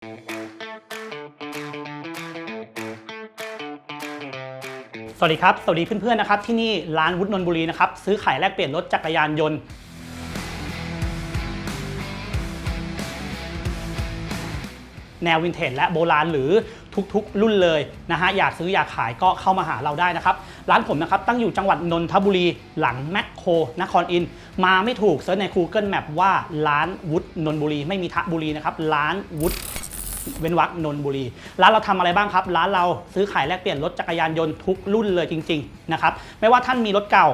สวัสดีครับ สวัสดีเพื่อนๆนะครับ ที่นี่ร้านวุฒินนบุรีนะครับ ซื้อขายแลกเปลี่ยนรถจักรยานยนต์ แนววินเทจและโบราณหรือทุกๆ รุ่นเลยนะฮะ อยากซื้ออยากขายก็เข้ามาหาเราได้นะครับ ร้านผมนะครับตั้งอยู่จังหวัดนนทบุรีหลังแมคโครนครอิน มาไม่ถูกเซิร์ชใน Google Map ว่าร้านวุฒินนบุรีไม่มีทะบุรีนะครับ ร้านวุฒิ เว้นวักนนบุรี ร้านเราทำอะไรบ้างครับ ร้านเราซื้อขายแลกเปลี่ยนรถจักรยานยนต์ทุกรุ่นเลยจริงๆนะครับไม่ว่าท่านมีรถเก่า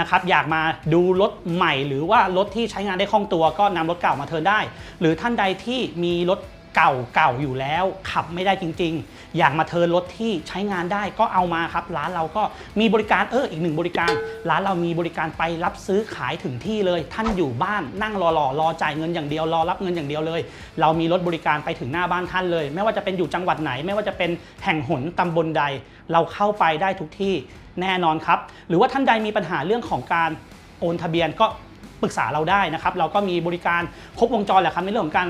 นะครับอยากมาดูรถใหม่ หรือว่ารถที่ใช้งานได้คล่องตัวก็นำรถเก่ามาเทิร์นได้ หรือท่านใดที่มีรถ เก่าเก่าอยู่แล้ว ขับไม่ได้จริง ๆ อยากมาเทิร์นรถที่ใช้งานได้ก็เอามาครับ ร้านเราก็มีบริการเอออีกหนึ่งบริการ ร้านเรามีบริการไปรับซื้อขายถึงที่เลย ท่านอยู่บ้านนั่งรอรอรอจ่ายเงินอย่างเดียวรอรับเงินอย่างเดียวเลย เรามีรถบริการไปถึงหน้าบ้านท่านเลย ไม่ว่าจะเป็นอยู่จังหวัดไหน ไม่ว่าจะเป็นแห่งหนตำบลใด เราเข้าไปได้ทุกที่แน่นอนครับ หรือว่าท่านใดมีปัญหาเรื่องของการโอนทะเบียนก็ ปรึกษาเราได้นะครับเราก็มีบริการครบวงจรแหละครับในเรื่องของการ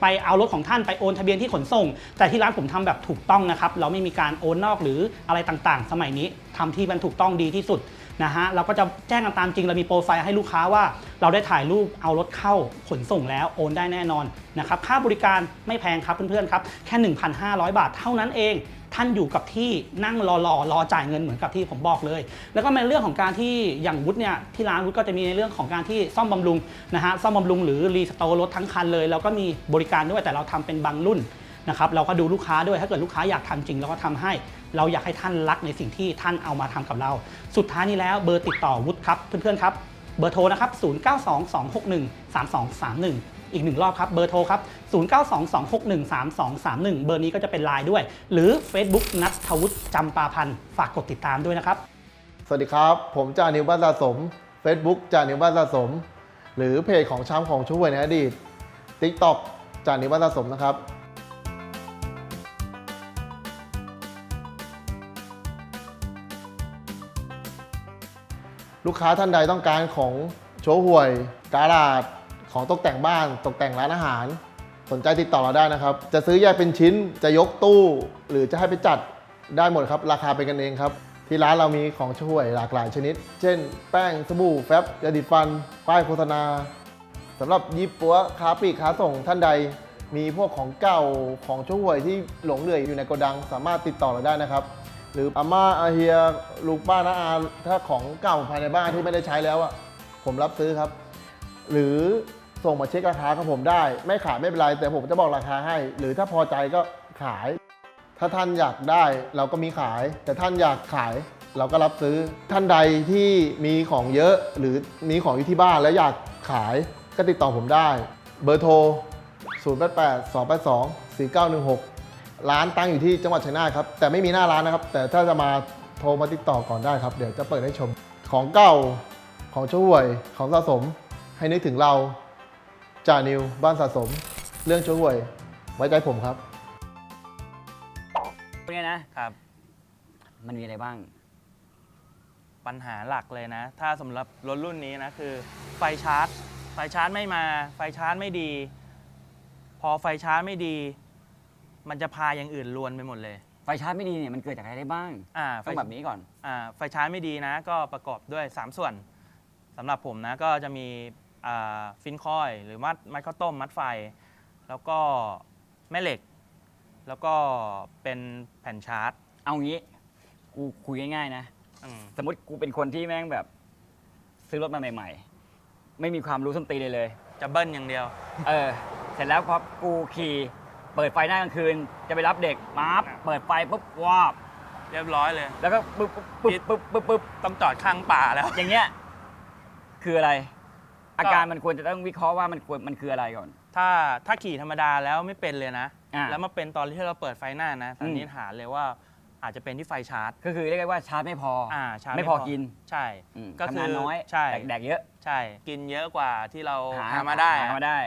ไปเอารถของท่านไปโอนทะเบียนที่ขนส่ง แต่ที่ร้านผมทำแบบถูกต้องนะครับเราไม่มีการโอนนอกหรืออะไรต่างๆ สมัยนี้ทำที่มันถูกต้องดีที่สุดนะฮะเราก็จะแจ้งกันตามจริงเรามีโปรไฟล์ให้ลูกค้าว่า เราได้ถ่ายรูปเอารถเข้าขนส่งแล้วโอนได้แน่นอนนะครับค่าบริการไม่แพงครับเพื่อนๆครับแค่ 1,500 บาทเท่านั้นเอง ท่านอยู่กับที่นั่งรอรอรอจ่ายเงินเหมือนกับที่ผมบอกเลย แล้วก็ในเรื่องของการที่อย่างวุฒิเนี่ยที่ร้านวุฒิก็จะมีในเรื่องของการที่ซ่อมบำรุงนะฮะซ่อมบำรุงหรือรีสโตร์รถทั้งคันเลยเราก็มีบริการด้วยแต่เราทำเป็นบางรุ่นนะครับเราก็ดูลูกค้าด้วยถ้าเกิดลูกค้าอยากทำจริงเราก็ทำให้ เราอยากให้ท่านรักในสิ่งที่ท่านเอามาทำกับเรา สุดท้ายนี้แล้วเบอร์ติดต่อวุฒิครับเพื่อนๆครับเบอร์โทรนะครับ 0922613231 อีกหนึ่งรอบครับเบอร์โทรครับ 0922613231 เบอร์นี้ก็จะเป็นไลน์ด้วย หรือ Facebook นัทวุฒิจำปาพันธ์ฝากกดติดตามด้วยนะครับสวัสดีครับ ผมจานิวบ้านสะสม Facebook จานิวบ้านสะสม หรือเพจของช้ำของช่วยในอดีต TikTok จานิวบ้านสะสมนะครับลูกค้าท่านใดต้องการของโชว์ห่วย การาด ของตกแต่งบ้านตกแต่งร้านอาหาร สนใจติดต่อเราได้นะครับ จะซื้อแยกเป็นชิ้นจะยกตู้ หรือจะให้ไปจัดได้หมดครับ ราคาเป็นกันเองครับ ที่ร้านเรามีของช่วยหลากหลายชนิด เช่น แป้งสบู่แฟบยาดิฟัน ป้ายโฆษณาสำหรับยี่ปัวค้าปลีกค้าส่งท่านใด มีพวกของเก่าของช่วยที่หลงเหลืออยู่ในโกดัง สามารถติดต่อเราได้นะครับ หรืออาม่าอาเฮียลูกป้าน้าอาถ้าของเก่าภายในบ้านที่ไม่ได้ใช้แล้วอะผมรับซื้อครับ หรือ ส่งมาเช็คราคากับผมได้ ไม่ขายไม่เป็นไรแต่ผมจะบอกราคาให้ หรือถ้าพอใจก็ขาย ถ้าท่านอยากได้เราก็มีขาย แต่ท่านอยากขายเราก็รับซื้อท่านใดที่มีของเยอะหรือมีของอยู่ที่บ้านแล้วอยากขายก็ติดต่อผมได้ เบอร์โทร 0 8 8 2 8 2 4 9 1 6 ร้านตั้งอยู่ที่จังหวัดชัยนาทครับ แต่ไม่มีหน้าร้านนะครับ แต่ถ้าจะมาโทรมาติดต่อก่อนได้ครับ เดี๋ยวจะเปิดให้ชม ของเก่าของช่วยของสะสมให้นึกถึงเรา จ่านิว บ้านสะสม เรื่องช่วย ไว้ใจผมครับ เนี่ยนะ ครับ มันมีอะไรบ้าง ปัญหาหลักเลยนะ ถ้าสำหรับรถรุ่นนี้นะคือ ไฟชาร์จ ไฟชาร์จไม่มา ไฟชาร์จไม่ดี พอไฟชาร์จไม่ดี มันจะพาอย่างอื่นลวนไปหมดเลย ไฟไฟชาร์จไม่ดีเนี่ยมันเกิดจากอะไรได้บ้างอ่าไฟต้องแบบนี้ก่อน อ่าไฟชาร์จไม่ดีนะ ก็ประกอบด้วย 3 ส่วนสำหรับผมนะ ก็จะมีอ่า ฟินคอยล์หรือมัดมัดข้าวต้ม มัดไฟ แล้วก็แม่เหล็ก แล้วก็เป็นแผ่นชาร์จเอางี้ กูคุยง่ายๆนะ อืมสมมติกูเป็นคนที่แม่งแบบ ซื้อรถมาใหม่ ๆ ไม่มีความรู้ส้นตีนเลยเลย จะเบิ้ลอย่างเดียว เออ เสร็จแล้วพอกูขี่เปิดไฟหน้ากลางคืน จะไปรับเด็กปั๊บเปิดไฟปุ๊บวาบเรียบร้อยเลย แล้วก็ปุ๊บปุ๊บปุ๊บปุ๊บปุ๊บต้องจอดข้างป่าแล้ว อย่างเงี้ย คืออะไร อาการมันควรจะต้องวิเคราะห์ว่ามันควรมันคืออะไรก่อน ถ้าถ้าขี่ธรรมดาแล้วไม่เป็นเลยนะ อ่า แล้วมาเป็นตอนที่เราเพดไฟหน้านะสันนิษอืมฐานเลยว่าอาจจะเป็นที่ไฟชาร์จ ก็คือเรียกได้ว่าชาร์จไม่พอออ่าชาร์จไม่พอกินใช่อืมก็คืทำงานน้อยใช่แดกแดกเยอะใช่กินเยอะกว่าที่เราหามาได้หาอะมาได้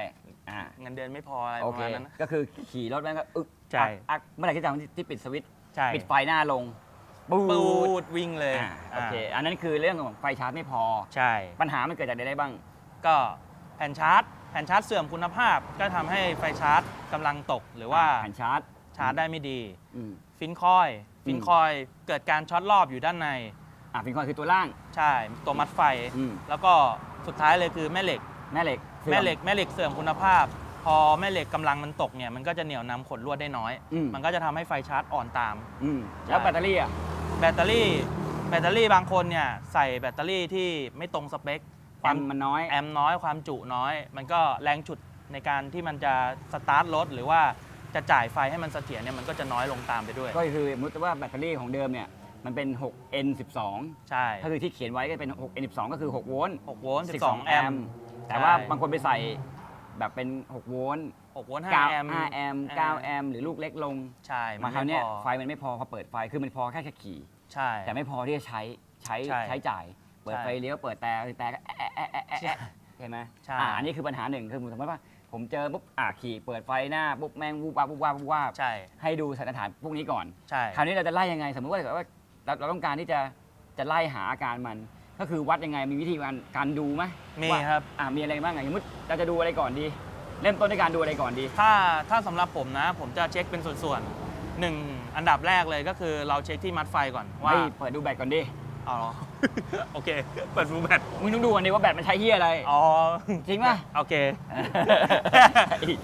อ่าเงินเดือนไม่พออะไรปโอระเคมาณนั้นนะ ก็คือขี่รถแม่งก็อึกใช่ อักอักเมื่อไหร่ที่จะที่ที่ปิดสวิตช์ใช่ปิดไฟหน้าลงบูปูดดวิ่งเลยอ่าโอเคอ่าอันนั้นคือเรื่องของไฟชาร์จไม่พอ ใช่ ปัญหามันเกิดจากใดได้บ้าง ก็แผ่นชาร์จ แผ่นชาร์จเสื่อมคุณภาพ ก็ทำให้ไฟชาร์จกำลังตก หรือว่าแผ่นชาร์จชาร์จได้ไม่ดี อืม ฟินคอย ฟินอืม คอยเกิดการช็อตรอบอยู่ด้านใน อะฟินคอยคือตัวล่าง ใช่ ตัวมัดไฟ อืม แล้วก็สุดท้ายเลยคือแม่เหล็ก แม่เหล็กสื่อ แม่เหล็กแม่เหล็กเสื่อมคุณภาพ พอแม่เหล็กกำลังมันตกเนี่ยมันก็จะเหนี่ยวนำขนลวดได้น้อย อืม มันก็จะทำให้ไฟชาร์จอ่อนตาม อืมแล้วแบตเตอรี่อะ แบตเตอรี่ แบตเตอรี่บางคนเนี่ยใส่แบตเตอรี่ที่ไม่ตรงสเปค ความมันน้อย แอมป์น้อยความจุน้อย มันก็แรงฉุดในการที่มันจะสตาร์ทรถหรือว่าจะจ่ายไฟให้มันเสถียรเนี่ยมันก็จะน้อยลงตามไปด้วย ก็คือสมมติว่าแบตเตอรี่ของเดิมเนี่ยมันเป็น 6N12 ใช่ก็คือที่เขียนไว้ก็เป็น 6N12 ก็คือ 6 โวลต์6โวลต์12 แอมป์แต่ว่าใช่บางคนไปใส่แบบเป็น 6 โวลต์6โวลต์9 5แอมป์5แอมป์9แอมป์หรือลูกเล็กลง ใช่มาคราวเนี้ยพอไฟมันไม่พอพอเปิดไฟคือมันพอแค่แค่ขี่ ใช่ แต่ไม่พอที่จะใช้ใช้ใช่ใช้จ่าย เปิดใช่ไฟเลี้ยวเปิดแต่แต่ก็แอะแอะแอะแอะแอะใช่ไหมใช่ อ่าอันนี้คือปัญหาหนึ่งคือสมมติว่า ผมเจอปุ๊บอ่าขี่เปิดไฟหน้าปุ๊บแม่งวูบวาบวูบวาบวูบวาบใช่ให้ดูสถานฐานพวกนี้ก่อน ใช่ คราวนี้เราจะไล่ยังไง สมมติว่าเกิดว่าเราเราต้องการที่จะจะไล่หาอาการมัน ก็คือวัดยังไงมีวิธีการการดูไหมมีว่าครับ อ่ามีอะไรบ้างอะสมมติเราจะดูอะไรก่อนดี เริ่มต้นด้วยการดูอะไรก่อนดี ถ้าถ้าสำหรับผมนะ ผมจะเช็คเป็นส่วนๆหนึ่งอันดับแรกเลยก็คือเราเช็คที่มัดไฟก่อนว่า ว่าเปิดดูแบตก่อนดิ อ๋อโอเค เปิดฟูแบตมึงต้องดูก่อนดิว่าแบตมันใช้เฮียอะไร อ๋อ จริงป่ะ โอเค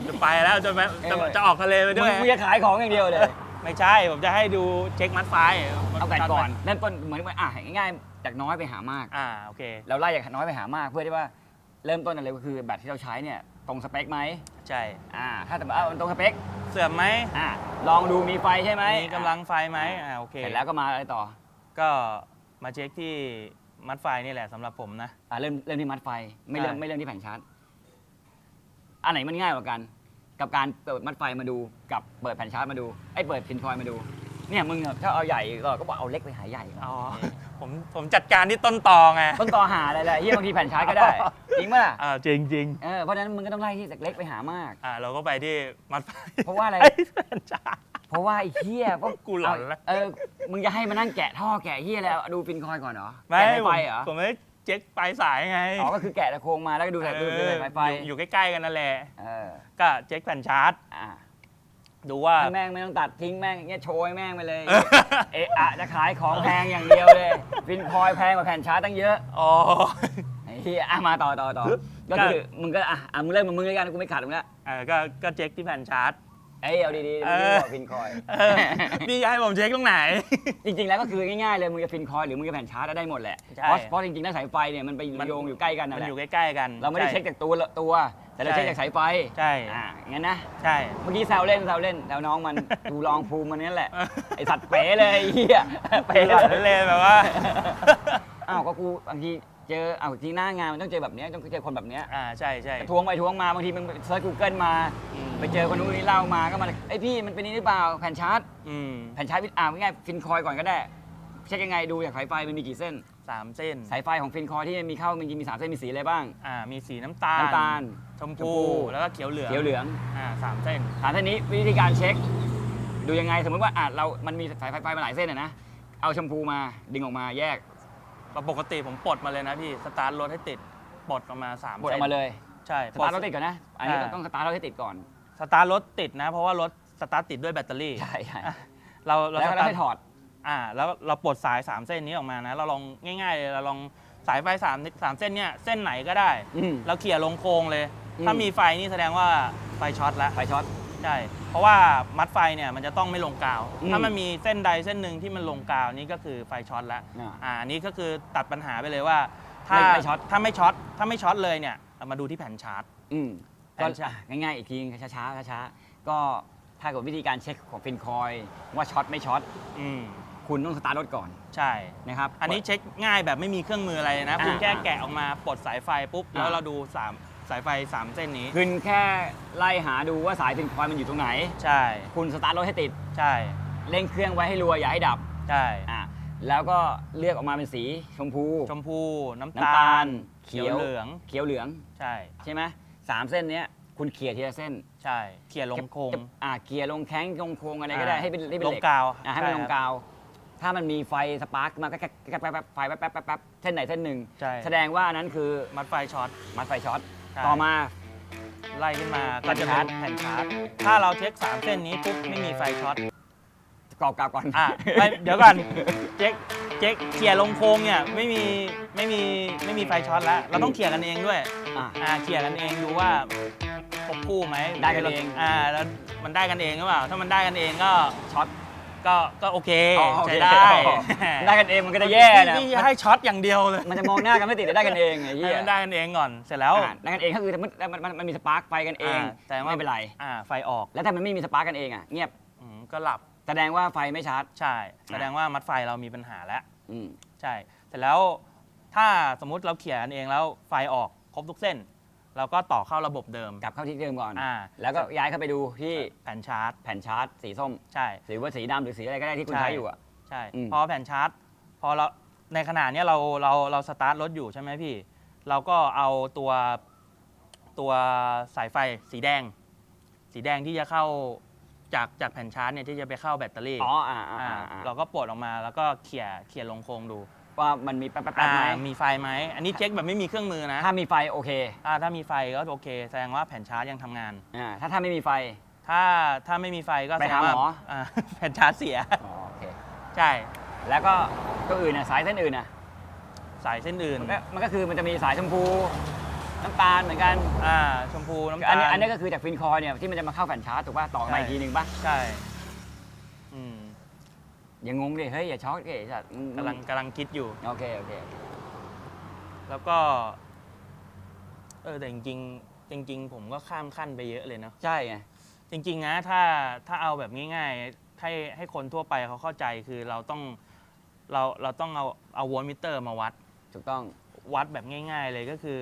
จะไปแล้วจะไปจะเออจะออกทะเลไปมึด้วยงมึงจะขายของอย่างเดียวเลย ไม่ใช่ ผมจะให้ดูเช็คมัดไฟเอาแบตก่อนเริ่มต้นเหมือนว่าอะง่ายๆจากน้อยไปหามาก อ่า โอเค เราไล่จากน้อยไปหามากเพื่อที่ว่าเริ่มต้นอะไรก็คือแบตที่เราใช้เนี่ยตรงสเปคไหมใช่ อ่า ถ้าสมมติว่ามันตรงสเปค เสื่อมไหมอ่าลองดูมีไฟใช่ไหมมีกำลังไฟไหมอ่า โอเค เสร็จแล้วก็มาอะไรต่อ ก็ มาเช็คที่มัดไฟนี่แหละสำหรับผมนะ อ่าเริ่มเริ่มที่มัดไฟไม่เริ่มใช่ ไม่เริ่มที่แผงชาร์จอันไหนมันง่ายกว่ากัน กับการเปิดมัดไฟมาดูกับเปิดแผ่นชาร์จมาดูไอ้เปิดพินคอยมาดู เนี่ยมึงอะถ้าเอาใหญ่ก็ก็บอกเอาเล็กไปหาใหญ่อ๋อ ผมผมจัดการที่ต้นตอไงต้นต่อหาอะไรแหละเฮียบางทีแผ่นชาร์จก็ได้จริงป่ะล่ะอ่าจริงจริงเออเพราะฉะนั้นมึงก็ต้องไล่ที่จากเล็กไปหามากอ่าเราก็ไปที่มัดไฟเพราะว่าอะไรไอ้แฟนจ้าเพ ราะว่าไอ้เฮียพวกูหลอนแล้วเออ มึงจะให้มานั่งแกะท่อแกะเฮียแล้วดูฟินคอยก่อนเหรอไม่แกะสายผไฟมเหรอผมไม่เช็คปลายสายไงอ๋อก็คือแกะตะโครงมาแล้วก็ดูสายดูดูสายไฟเอออยู่อยู่ใกล้ๆกันนั่นแหละเออก็เช็คแผ่นชาร์จ อ่าดูว่าให้แม่งไม่ต้องตัดทิ้งแม่งเงี้ยโชยแม่งไปเลยเออเอะอะจะขายของแพงอย่างเดียวเลย ฟินคอยแพงกว่าแผ่นชาร์จตั้งเยอะ อ๋อ ไอ้เฮียอะมาต่อต่อต่อก็คือมึงก็อะอะมึงเริ่มมึงเลยกันกูไม่ขัดมึงละ เออก็ก็เช็คที่แผ่นชาร์จ เอ้ยเอาดีๆเอมึงอบอกฟินคอยเออพี่จะให้ผมเช็คตรงไหน จริงๆแล้วก็คือง่ายๆเลยมึงจะฟินคอยหรือมึงจะแผ่นชาร์จได้หมดแหละใช่ เพราะเพราะจริงๆแล้วสายไฟเนี่ยมันไปมันโยงอยู่ใกล้กันนั่นมันแหละอยู่ใกล้ๆกันเราไม่ได้ใเช็คจากตัวละตัว แต่เราใช่เช็คจากสายไฟใช่อ่างั้นนะ ใช่ เมื่อกี้แซวเล่นแซวเล่นแซวน้องมัน ดูลองภูมิมันนี่แหละ ไอสัตว์เป๋เลยไอ้เฮียไปหลอนเลยแบบว่า อ้าวก็กูบางที เจออ้าวที่หน้างานมันต้องเจอแบบเนี้ยต้องเจอคนแบบเนี้ยอ่าใช่ใช่ ทวงไปทวงมาบางทีมึงเซิร์ชกูเกิลมา อืม ไปเจอคนนู้นนี่เล่ามาก็มาไอยพี่มันเป็นนี้หรือเปล่าแผ่นชาร์จอืมแผ่นชาร์จวิอ่าง่ายๆฟินคอยก่อนก็ได้เช็คยังไงดูจากสายไฟมันมีกี่เส้น สามเส้นสายไฟของฟินคอยที่มีเข้ามันมีสามเส้นมีสีอะไรบ้าง อ่ามีสีน้ำตาลน้ำตาลชมชพูมพูแล้วก็เขียวเหลืองเขียวเหลือง อ่าสามเส้นสามเส้นนี้วิธีการเช็ค ดูยังไงสมมติว่าอะเรา มันมีสายไฟไฟมาหลายเส้นอะนะ เอาชมพูมาดึงออกมาแยก ปกติผมปลดมาเลยนะพี่ สตาร์ทรถให้ติด ปลดออกมาสามบดอเส้อนกมาเลย ใช่สตาร์ทรถติดก่อนนะ อันนี้อ่าต้องสตาร์ทรถให้ติดก่อน สตาร์ทรถติดนะ เพราะว่ารถสตาร์ทติดด้วยแบตเตอรี่ ใช่ใช่อะเราเราแล้วสก็ตาร์ให้ทถอด อ่า แล้วเราปลดสายสามเส้นนี้ออกมานะ เราลองง่ายๆเลยเราลองสายไฟสามสามเส้นเนี้ยเส้นไหนก็ได้อืมเราเขี่ยลงโครงเลยอืมถ้ามีไฟนี่แสดงว่าไฟช็อตแล้วไฟช็อต ใช่ เพราะว่ามัดไฟเนี่ยมันจะต้องไม่ลงกาว อืมถ้ามันมีเส้นใดเส้นหนึ่งที่มันลงกาวนี่ก็คือไฟช็อตแล้วอ่าอ่าอันนี้ก็คือตัดปัญหาไปเลยว่า ถ้าไม่ไม่ช็อต ถ้าไม่ช็อตถ้าไม่ช็อตเลยเนี่ยเรามาดูที่แผ่นชาร์จ อืมแผ่ก็นชาร์จอะง่ายๆ อีกทีช้าช้าๆช้าๆก็ถ้าเกิดวิธีการเช็คของฟินคอยว่าช็อตไม่ช็อตอืมคุณต้องสตาร์ทรถก่อนใช่ นะครับ อันนี้เช็คง่ายแบบไม่มีเครื่องมืออะไรเลยนะ อ่าคุณแค่แกะออกมาปลดสายไฟปุ๊บ อ่า แล้วเราดูสาม สายไฟสามเส้นนี้ คุณแค่ไล่หาดูว่าสายฟินคอยมันอยู่ตรงไหน ใช่ คุณสตาร์ทรถให้ติด ใช่ เร่งเครื่องไว้ให้รัวอย่าให้ดับ ใช่อะแล้วก็เลือกออกมาเป็นสีชมพู ชมพู น้ำน้ำตาลเขียวเหลือง เขียวเหลืองใช่ ใช่ไหมสามเส้นเนี้ยคุณเขี่ยทีละเส้นใช่เขี่ยลงโครงจะอ่าเขี่ยลงแข้งลงโครงอะไรก็ได้อ่าให้เป็นให้เป็นลเหงล็ก กาวอะให้มันช่ลคงรับกาว ถ้ามันมีไฟสปาร์กมาแป๊บแป๊บแป๊บแป๊บไฟแป๊บแป๊บแป๊บแป๊บเส้นไหนเส้นหนึ่ง ใช่ แสดงว่าอันนั้นคือมัดไฟช็อต มัดไฟช็อต ใช่ ต่อมา ไล่ขึ้นมาก็จะเป็นแผ่นชาร์จถ้าเราเช็ค3เส้นนี้ปุ๊บไม่มีไฟช็อต กรอบกลับก่อนอะไม่เดี๋ยวก่อน เจ๊กเจ๊กเขี่ยลงโค้งเนี่ยไม่มีไม่มีไม่มีไฟช็อตแล้ว เราต้องเขี่ยกันเองด้วย อะ อ่าเขี่ยกันเองดูว่าครบคู่ไหมได้กันเอง อ่าแล้วมันได้กันเองหรือเปล่า ถ้ามันได้กันเองก็ช็อต ก็ก็โอเคอ๋อโอเคใช้ได้ได้กันเองมันก็จะแย่นะพี่จะให้ช็อตอย่างเดียวเลยมันจะมองหน้ากันไม่ติดแต่ได้กันเองไอ้เหี้ให้ยมันได้กันเองก่อนเสร็จแล้ว อะได้กันเองก็คือมันมันมันมันมีสปาร์กไฟกันเองอ่าแต่ว่า ไม่เป็นไร อ่าไฟออกแล้วถ้ามันไม่มีสปาร์กกันเองอะเงียบอืมก็หลับแสดงว่าไฟไม่ชาร์จใช่แสดงว่ามัดไฟเรามีปัญหาแล้ว อืม ใช่ เสร็จแล้วถ้าสมมุติเราเขียนเองแล้วไฟออกครบทุกเส้น เราก็ต่อเข้าระบบเดิม กลับเข้าที่เดิมก่อน อ่า แล้วก็ย้ายเข้าไปดูที่แผ่นชาร์จ แผ่นชาร์จสีส้มใช่ หรือว่าสีดำหรือสีอะไรก็ได้ที่คุณใช่ใช้อยู่อะ ใช่อืม พอแผ่นชาร์จ พอเราในขณะเนี้ยเราเราเราสตาร์ทรถอยู่ใช่ไหมพี่ เราก็เอาตัวตัวสายไฟสีแดง สีแดงที่จะเข้าจากจากแผ่นชาร์จเนี่ยที่จะไปเข้าแบตเตอรี่อ๋ออ่าอ่าอ่าอ่าอ่าเราก็ปลดออกมาแล้วก็เขี่ยเขี่ยลงโครงดู ว่ามันมีแป๊บๆอ่าๆไหมมีไฟไหม อันนี้เช็คแบบไม่มีเครื่องมือนะถ้ามีไฟโอเคอ่าถ้ามีไฟก็โอเค แสดงว่าแผ่นชาร์จยังทำงาน อ่าถ้าถ้าไม่มีไฟ ถ้าถ้าไม่มีไฟก็ไปแสดงว่าหาหมออ่าแผ่นชาร์จเสีย อ๋อโอเค ใช่ แล้วก็ตัวอื่นน่ะสายเส้นอื่นน่ะสายเส้นอื่นมันก็มันก็คือมันจะมีสายชมพูน้ำตาลเหมือนกัน อ่าชมพูน้ำอัตานลนี้อันนี้ก็คือจากฟินคอยเนี่ยที่มันจะมาเข้าแผ่นชาร์จถูกป่ะต่อมาใช่อีกทีหนึ่งป่ะ ใช่อืม อย่างงงดิ เฮ้ย อย่าช็อตเก๋สัตว์อืมกำลังกำลังคิดอยู่ โอเค โอเค แล้วก็ เออแต่จริงๆจริง ๆ ผมก็ข้ามขั้นไปเยอะเลยเนาะ ใช่ไง จริง ๆ นะ ถ้าถ้าเอาแบบง่ายๆ ให้ให้คนทั่วไปเขาเข้าใจคือเราต้องเราเราต้องเอาเอาโวลต์มิเตอร์มาวัด ถูกต้อง วัดแบบง่าย ๆ เลยก็คือ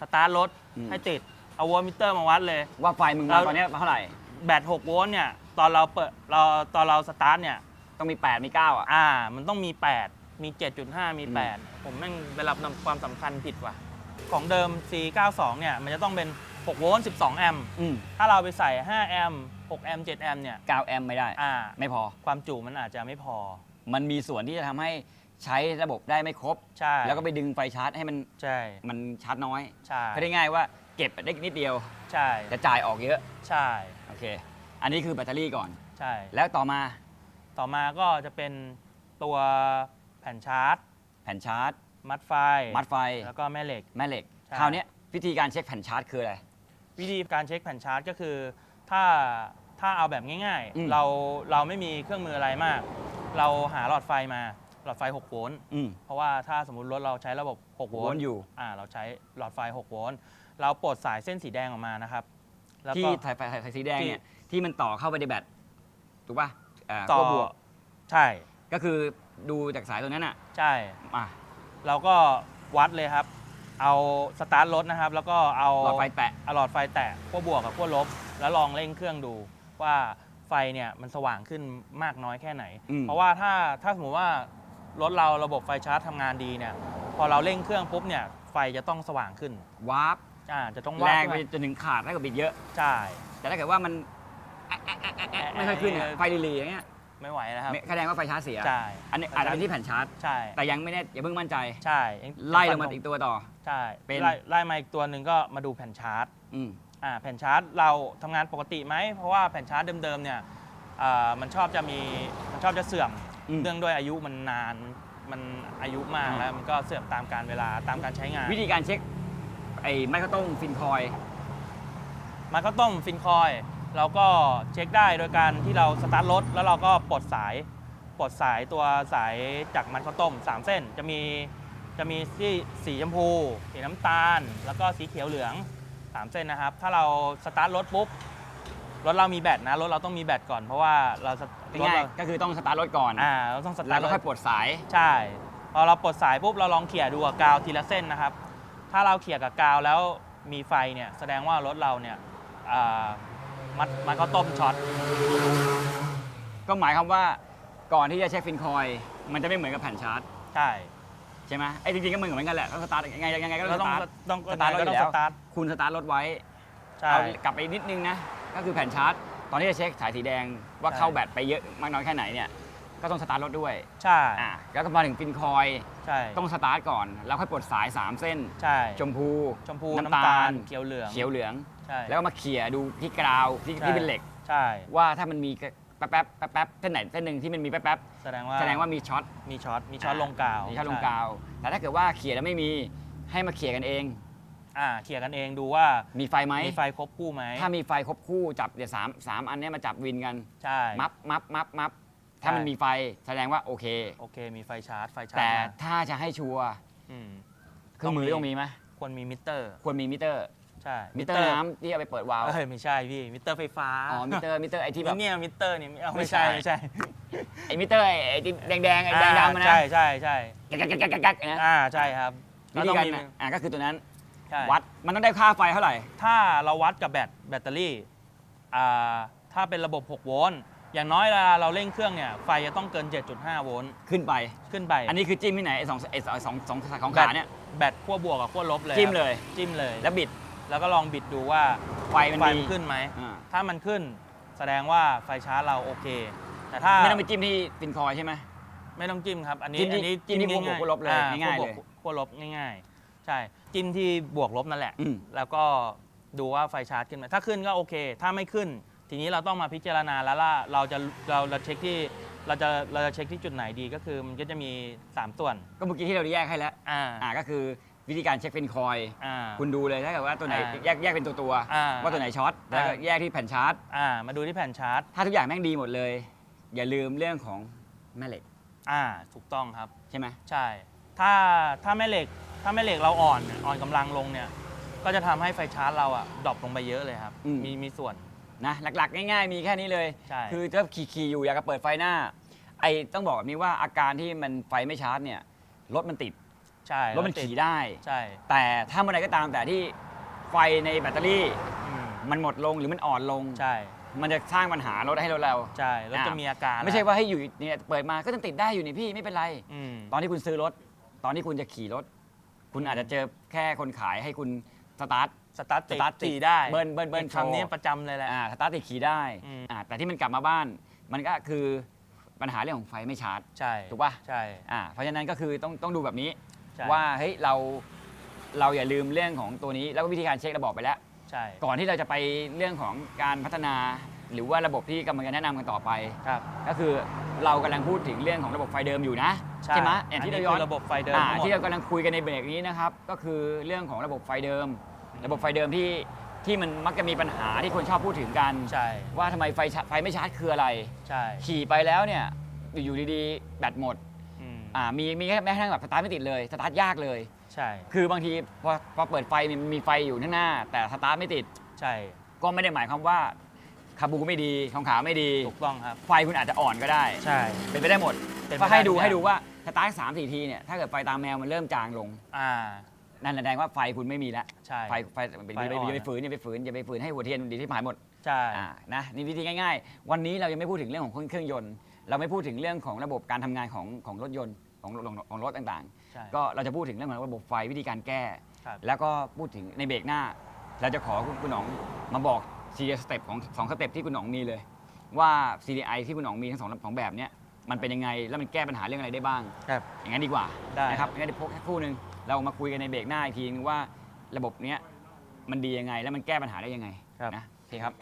สตาร์ทรถอืม ให้ติดเอาโวลต์มิเตอร์มาวัดเลย ว่าไฟมึงมาเรา ตอนเนี้ยเท่าไหร่ แบต6โวลต์เนี่ย ตอนเราเปิดเราตอนเราสตาร์ทเนี่ย ต้องมี 8 มี 9 อะ อ่า มันต้องมี 8 มี 7.5 มีอืม8ผมแม่งไปรับนำความสำคัญผิดว่ะ ของเดิม C92 เนี่ย มันจะต้องเป็น 6 โวลต์ 12 แอมป์ อืมถ้าเราไปใส่ 5 แอมป์ 6 แอมป์ 7 แอมป์เนี่ย 9แอมป์ไม่ได้ อ่า ไม่พอ ความจุมันอาจจะไม่พอ มันมีส่วนที่จะทำให้ใช้ระบบได้ไม่ครบ ใช่ แล้วก็ไปดึงไฟชาร์จให้มันใช่ มันชาร์จน้อยใช่ ก็ได้ง่ายว่าเก็บได้นิดเดียวใช่แต่จ่ายออกเยอะ ใช่ โอเค อันนี้คือแบตเตอรี่ก่อน ใช่ แล้วต่อมา ต่อมาก็จะเป็นตัวแผ่นชาร์จ แผ่นชาร์จ มัดไฟ มัดไฟ แล้วก็แม่เหล็ก แม่เหล็กใช่คราวเนี้ยวิธีการเช็คแผ่นชาร์จคืออะไร วิธีการเช็คแผ่นชาร์จก็คือถ้าถ้าเอาแบบง่ายอืมๆเราเราไม่มีเครื่องมืออะไรมาก เราหาหลอดไฟมาหลอดไฟ 6 โวลต์อืมเพราะว่าถ้าสมมติรถเราใช้ระบบ 6 โวโวลลต์ต์อยู่อ่าเราใช้หลอดไฟ 6 โวลต์เราปลดสายเส้นสีแดงออกมานะครับแล้วที่ก็สายไฟสายสีแดงที่เนี่ยที่มันต่อเข้าไปในแบตถูกป่ะ อ่าต่อขั้วบวก ใช่ก็คือดูจากสายตรงนั้นอะใช่ อะเราก็วัดเลยครับ เอาสตาร์ทรถนะครับ แล้วก็เอาหลอดไฟแตะ เอาหลอดไฟแตะขั้วบวกกับขั้วลบ แล้วลองเร่งเครื่องดูว่าไฟเนี่ยมันสว่างขึ้นมากน้อยแค่ไหน อืม เพราะว่าถ้าถ้าสมมติว่ารถเราระบบไฟชาร์จทำงานดีเนี่ยพอเราเร่งเครื่องปุ๊บเนี่ยไฟจะต้องสว่างขึ้นวาร์ปอ่าจะต้องแรว่างไปขึ้นจนถึงขาดได้กว่าบิดเยอะ ใช่ แต่ถ้าเกิดว่ามัน ไม่ค่อยขึ้นอะไฟลีๆอย่างเงี้ยไม่ไหวนะครับไม่แสดงว่าไฟชาร์จเสีย ใช่อันนี้อาจจะเป็นที่แผ่นชาร์จ ใช่ แต่ยังไม่แน่อย่าเพิ่งมั่นใจ ใช่ไล่ลงมาอีกตัวต่อ ใช่เป็นไล่ไล่มาอีกตัวหนึ่งก็มาดูแผ่นชาร์จอืมอ่าแผ่นชาร์จเราทำงานปกติไหม เพราะว่าแผ่นชาร์จเดิมๆเนี่ยอ่ามันชอบจะมีมันชอบจะเสื่อมอืมเนื่องด้วยอายุมันนานมันอายุมากอ่าแล้วมันก็เสื่อมตามการเวลาตามการใช้งาน วิธีการเช็คไอ้ไม้ข้าวต้มฟินคอยมันก็ต้มฟินคอยล์ เราก็เช็คได้โดยการที่เราสตาร์ทรถแล้วเราก็ปลดสายปลดสายตัวสายจากมันข้าวต้ม 3 เส้นจะมีจะมีที่สีชมพู สีน้ำตาล แล้วก็สีเขียวเหลือง 3 เส้นนะครับ ถ้าเราสตาร์ทรถปุ๊บรถเรามีแบตนะรถเราต้องมีแบตก่อนเพราะว่าเราสรถง่ายเราๆก็คือต้องสตาร์ทรถก่อนอ่าเราต้องสตาแล้ร์วทก็รค่อถยปลดสายใช่พอเราปลดสายปุ๊บเราลองเขี่ยดูกับกาวทีละเส้นนะครับ ถ้าเราเขี่ยกับกาวแล้วมีไฟเนี่ยแสดงว่ารถเราเนี่ย อ่ามันมันก็ต้มช็อต ก็หมายความว่าก่อนที่จะเช็คฟินคอย มันจะไม่เหมือนกับแผ่นชาร์จ ใช่ ใช่ไหมไอ้จริงๆก็เหมือนกันแหละต้องสตาร์ทยังไงยังไงก็เราต้ต้อองงสตาร์ทต้องสตาร์ทรถอยู่ต้อแล้งวสตาร์ทคุณสตาร์ทรถไว้ใช่ เอากลับไปนิดนึงนะก็คือแผ่นชาร์จ ตอนที่จะเช็คสายสีแดงว่าใช่เข้าแบตไปเยอะมากน้อยแค่ไหนเนี่ยก็ต้องสตาร์ทรถด้วยใช่อ่าแล้วก็มาถึงฟินคอยใช่ต้องสตาร์ทก่อนแล้วค่อยปลดสาย3เส้น ใช่ชมพู ชมพูน้ำน้ำตาตาลล เขียวเหลือง เขียวเหลือง ใช่ แล้วก็มาเขี่ยดูที่กราวที่ใช่ ที่เป็นเหล็ก ใช่ ว่าถ้ามันมีแป๊บแป๊บแป๊บแป๊บเส้นไหนเส้นหนึ่งที่มันมีแป๊บแป๊บแสดงว่าแสดงว่ามีช็อตมีช็อตมีช็อตลงกาวมีช็อตลงใช่กาว แต่ถ้าเกิดว่าเขี่ยแล้วไม่มีให้มาเขี่ยกันเอง อ่าเขี่ยกันเองดูว่ามีไฟไหมมีไฟครบคู่ไหมถ้ามีไฟครบคู่จับเดี๋ยวสามสามอันเนี้ยมาจับวินกัน ใช่ มับมับมับมับถ้ามันใช่ มีไฟแสดงว่าโอเค โอเค มีไฟชาร์จไฟชาร์จแต่มาถ้าจะให้ชัวร์อืม เครื่องมือต้ต้อองงมี มีไหมควรมีมิเตอร์ ควรมีมิเตอร์ ใช่มิเตอร์น้ำที่เอาไปเปิดวาล์วเอ้ยไม่ใช่พี่มิเตอร์ไฟฟ้าอ๋อมิเตอร์มิเตอร์ไอที่แบบ เนี่ยมิเตอร์นี่เอาไม่ไม่ใช่ใช่ไม่ใช่ไอมิเตอร์ไอ้ไอที่แดงแดงๆไอแดงดำอะนะใช่ใช่ใช่กักกักกักกักกักนะอ่าใช่ครับวิธีการเต้องมีน่ะอะก็คือตัวนั้น ใช่วัดมันต้องได้ค่าไฟเท่าไหร่ ถ้าเราวัดกับแบตแบตเตอรี่อ่าถ้าเป็นระบบ 6 โวลต์อย่างน้อยเวลาเราเร่งเครื่องเนี่ยไฟจะต้องเกิน 7.5 โวลต์ขึ้นไป ขึ้นไปอันนี้คือจิ้มที่ไหนไอสองไอสองสองสองของแบขาตเนี่ยแบตขั้วบวกกับขั้วลบเลยจิ้มครับเลย จิ้มเลยแล้วบิด แล้วก็ลองบิดดูว่าไฟมันไฟมีมันขึ้นไหม อ่าถ้ามันขึ้นแสดงว่าไฟชาร์จเราโอเค แต่ถ้าไม่ต้องไปจิ้มที่ฟินคอยใช่ไหม ไม่ต้องจิ้มครับ อันนี้จิ้มที่อันนี้จิ้มที่ขั้วบวกขั้วลบเลยอ่ง่ายๆขั้วบวกเลย ขั้วลบง่าย ๆ ใช่ จิ้มที่บวกลบนั่นแหละ อืม แล้วก็ดูว่าไฟชาร์จขึ้นไหมถ้าขึ้นก็โอเค ถ้าไม่ขึ้น ทีนี้เราต้องมาพิจารณาแล้วล่ะเราจะเราเราเช็คที่เราจะเราจะเช็คที่จุดไหนดีก็คือมันก็จะมี 3 ส่วนก็เมื่อกี้ที่เราแยกให้แล้ว อ่า อ่าก็คือ วิธีการเช็คฟินคอย อ่า คุณดูเลยถ้าเกิดว่าตัวไหนอ่าแยกแยกเป็นตัวตัวๆอ่าว่าตัวไหนช็อตแล้วก็อ่า แยกที่แผ่นชาร์จ อ่า มาดูที่แผ่นชาร์จ ถ้าทุกอย่างแม่งดีหมดเลย อย่าลืมเรื่องของแม่เหล็กอ่า ถูกต้องครับ ใช่ไหมใช่ ถ้า ถ้าแม่เหล็ก ถ้าแม่เหล็กเราอ่อนเนี่ยอ่อนกำลังลงเนี่ย ก็จะทำให้ไฟชาร์จเราอะดรอปลงไปเยอะเลยครับ มี มีส่วน นะหลักๆ ง่ายๆ มีแค่นี้เลย ใช่ คือถ้าขี่ๆอยู่อยากจะเปิดไฟหน้า ไอ้ต้องบอกแบบนี้ว่าอาการที่มันไฟไม่ชาร์จเนี่ยรถมันติด ใช่รถมันขี่ได้ ใช่แต่ถ้าเมื่อไหรก็ตามแต่ที่ไฟในแบตเตอรี่ อืมมันหมดลงหรือมันอ่อนลง ใช่มันจะสร้างปัญหารถให้รถเรา ใช่รถอ่าจะมีอาการไม่ใช่ว่าให้อยู่เนี่ยเปิดมาก็ต้องติดได้อยู่นี่พี่ไม่เป็นไร อืมตอนที่คุณซื้อรถ ตอนที่คุณจะขี่รถ คุณอาจจะเจอแค่คนขายให้คุณสตาร์ท สตาร์ทติดสตาร์ทติดขี่ได้เบิ้ลเบิ้ลเบิ้ลคำนี้โชว์ประจำเลยแหละ อ่าสตาร์ทติดขี่ได้อืม อ่าแต่ที่มันกลับมาบ้าน มันก็คือปัญหาเรื่องของไฟไม่ชาร์จ ใช่ถูกป่ะ ใช่ อ่าเพราะฉะนั้นก็คือต้องต้องดูแบบนี้ ใช่ ว่าเฮ้ยเราเราอย่าลืมเรื่องของตัวนี้แล้วก็วิธีการเช็คเราบอกไปแล้ว ใช่ก่อนที่เราจะไปเรื่องของการพัฒนา หรือว่าระบบที่กำลังจะแนะนำกันต่อไป ครับก็คือเรากำลังพูดถึงเรื่องของระบบไฟเดิมอยู่นะไหมอย่างที่เราย้อน คืระบบไฟเดิมอ่าทั้งหมดที่เรากำลังคุยกันในเบรกนี้นะครับ ก็คือเรื่องของระบบไฟเดิม ระบบไฟเดิมที่ที่มันมักจะมีปัญหาที่คนชอบพูดถึงกัน ใช่ ว่าทำไมไฟชาไฟไม่ชาร์จคืออะไร ใช่ ขี่ไปแล้วเนี่ยอยู่ดีๆ แบตหมด อืมอ่ามีมีแค่แม้กระทั่งแบบสตาร์ทไม่ติดเลยสตาร์ทยากเลย ใช่คือบางทีพอพอเปิดไฟมันมีไฟอยู่ข้างหน้า แต่สตาร์ทไม่ติด ใช่ก็ไม่ได้หมายความว่าคาบูไม่ดีของขาไม่ดี ถูกต้องครับ ไฟคุณอาจจะอ่อนก็ได้ ใช่ เป็นไปได้หมดเป็นไปก็ให้ดูได้ทุกอย่าง ให้ดูว่าสตาร์ทสามสี่ทีเนี่ยถ้าเกิดไฟตามแมวมันเริ่มจางลง อ่า นั่นแสดงว่าไฟคุณไม่มีแล้วใช่ไฟไฟไปไฟไปอ่อนอย่าไปฝืนอย่าไปฝืนอย่าไปฝืนให้หัวเทียนดีที่หายหมดใช่ อ่านะนี่วิธีง่ายๆ วันนี้เรายังไม่พูดถึงเรื่องของเครื่องยนต์ เราไม่พูดถึงเรื่องของระบบการทำงานของของรถยนต์ของของของรถต่างใช่ๆ ก็เราจะพูดถึงเรื่องของระบบไฟวิธีการแก้ ครับ แล้วก็พูดถึงในเบรกหน้า เราจะขอคุณคุณหนองมาบอกซีสเต็ปของสองสเต็ปที่คุณหนองมีเลย ว่า CDI ที่คุณหนองมีทั้งสองสองแบบเนี้ยมันเป็นยังไงแล้วมันแก้ปัญหาเรื่องอะไรได้บ้าง ครับ อย่างนั้นดีกว่าได้ นะครับงั้นเดี๋ยวพกแค่ครู่หนึ่งเรามาคุยกันในเบรกหน้าอีกทีนึงว่าระบบเนี้ยมันดียังไงแล้วมันแก้ปัญหาได้ยังไงครับนะโอเคครับ